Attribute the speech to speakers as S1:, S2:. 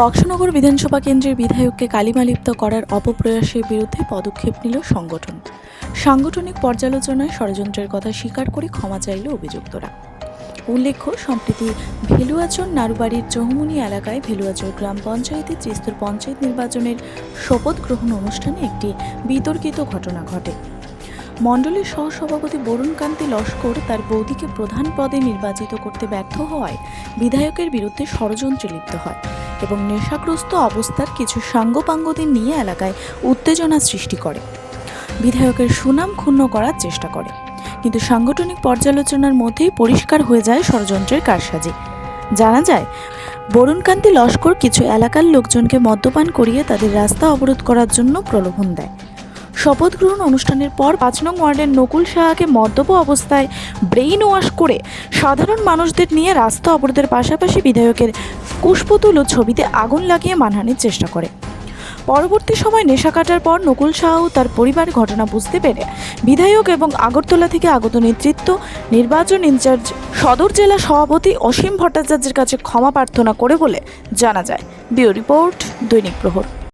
S1: বক্সনগর বিধানসভা কেন্দ্রের বিধায়ককে কালিমালিপ্ত করার অপপ্রয়াসের বিরুদ্ধে পদক্ষেপ নিল সংগঠন। সাংগঠনিক পর্যালোচনায় ষড়যন্ত্রের কথা স্বীকার করে ক্ষমা চাইল অভিযুক্তরা। উল্লেখ্য, সম্প্রতি ভেলুয়াচর নারুবাড়ির চৌমুনি এলাকায় ভেলুয়াচর গ্রাম পঞ্চায়েতের ত্রিস্তর পঞ্চায়েত নির্বাচনের শপথ গ্রহণ অনুষ্ঠানে একটি বিতর্কিত ঘটনা ঘটে। মণ্ডলের সহসভাপতি বরুণকান্তি লস্কর তার বৌদিকে প্রধান পদে নির্বাচিত করতে ব্যর্থ হওয়ায় বিধায়কের বিরুদ্ধে ষড়যন্ত্রে লিপ্ত হয় এবং নেশাগ্রস্ত অবস্থার কিছু সাঙ্গপাঙ্গদের নিয়ে এলাকায় উত্তেজনা সৃষ্টি করে। বিধায়কের সুনাম ক্ষুণ্ণ করার চেষ্টা করে। কিন্তু সাংগঠনিক পর্যালোচনার মধ্যেই পরিষ্কার হয়ে যায় ষড়যন্ত্রের কারসাজি। জানা যায়, বরুণকান্তি লস্কর কিছু এলাকার লোকজনকে মদ্যপান করিয়ে তাদের রাস্তা অবরোধ করার জন্য প্রলোভন দেয়। শপথ গ্রহণ অনুষ্ঠানের পর পাঁচ নং ওয়ার্ডের নকুল সাহাকে মদ্যপ অবস্থায় ব্রেইন ওয়াশ করে সাধারণ মানুষদের নিয়ে রাস্তা অবরোধের পাশাপাশি বিধায়কের কুশপুতুল ও ছবিতে আগুন লাগিয়ে মানহানির চেষ্টা করে। পরবর্তী সময় নেশা কাটার পর নকুল সাহু তার পরিবার ঘটনা বুঝতে পেরে বিধায়ক এবং আগরতলা থেকে আগত নেতৃত্ব, নির্বাচন ইনচার্জ, সদর জেলা সভাপতি অসীম ভট্টাচার্যের কাছে ক্ষমা প্রার্থনা করে বলে জানা যায়। বিও রিপোর্ট দৈনিক প্রহর।